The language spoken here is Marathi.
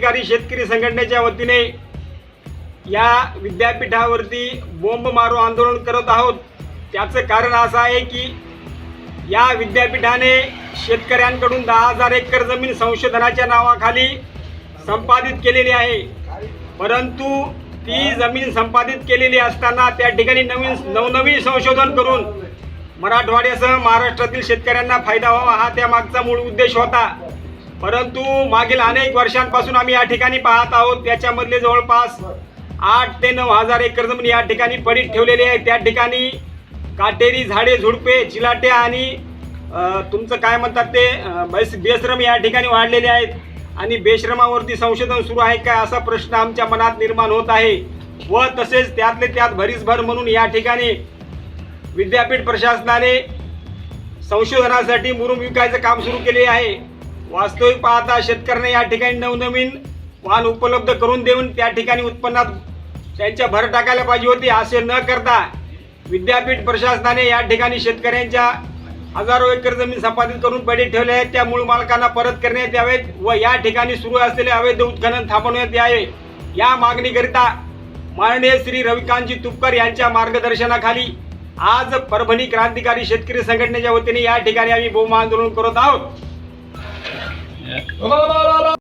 क्रांतिकारी शेतकरी संघटनेच्या वतीने या विद्यापीठावरती बोंब मारो आंदोलन करत आहोत. त्याचं कारण असं आहे की या विद्यापीठाने शेतकऱ्यांकडून दहा हजार एकर जमीन संशोधनाच्या नावाखाली संपादित केलेली आहे. परंतु ती जमीन संपादित केलेली असताना त्या ठिकाणी नवीन नवनवीन संशोधन करून मराठवाड्यासह महाराष्ट्रातील शेतकऱ्यांना फायदा व्हावा हा त्या मागचा मूळ उद्देश होता. परंतु मागील अनेक वर्षांपासून आम्ही या ठिकाणी पाहत आहोत त्याच्यामधले जवळपास आठ ते नऊ हजार एकर जमीन या ठिकाणी पडीत ठेवलेली आहे. त्या ठिकाणी काटेरी झाडे झुडपे चिलाटे आणि तुमचं काय म्हणतात ते बैस बेश्रम या ठिकाणी वाढलेले आहेत. आणि बेश्रमावरती संशोधन सुरू आहे काय असा प्रश्न आमच्या मनात निर्माण होत आहे. व तसेच त्यातले त्यात भरीसभर म्हणून या ठिकाणी विद्यापीठ प्रशासनाने संशोधनासाठी मुरुम विकायचं काम सुरू केले आहे. वास्तविक पाहता शेतकऱ्यांना या ठिकाणी नवनवीन वाहन उपलब्ध करून देऊन त्या ठिकाणी उत्पन्नात त्यांच्या भर टाकायला पाहिजे होती. असे न करता विद्यापीठ प्रशासनाने या ठिकाणी शेतकऱ्यांच्या हजारो एकर जमीन संपादित करून पडे ठेवले आहेत त्या मूळ मालकांना परत करण्यात यावेत व या ठिकाणी सुरू असलेले अवैध उत्खनन थांबवण्यात यावे. या मागणीकरिता माननीय श्री रविकांतजी तुपकर यांच्या मार्गदर्शनाखाली आज परभणी क्रांतिकारी शेतकरी संघटनेच्या वतीने या ठिकाणी आम्ही बोम आंदोलन करत आहोत. ね。うまうまうま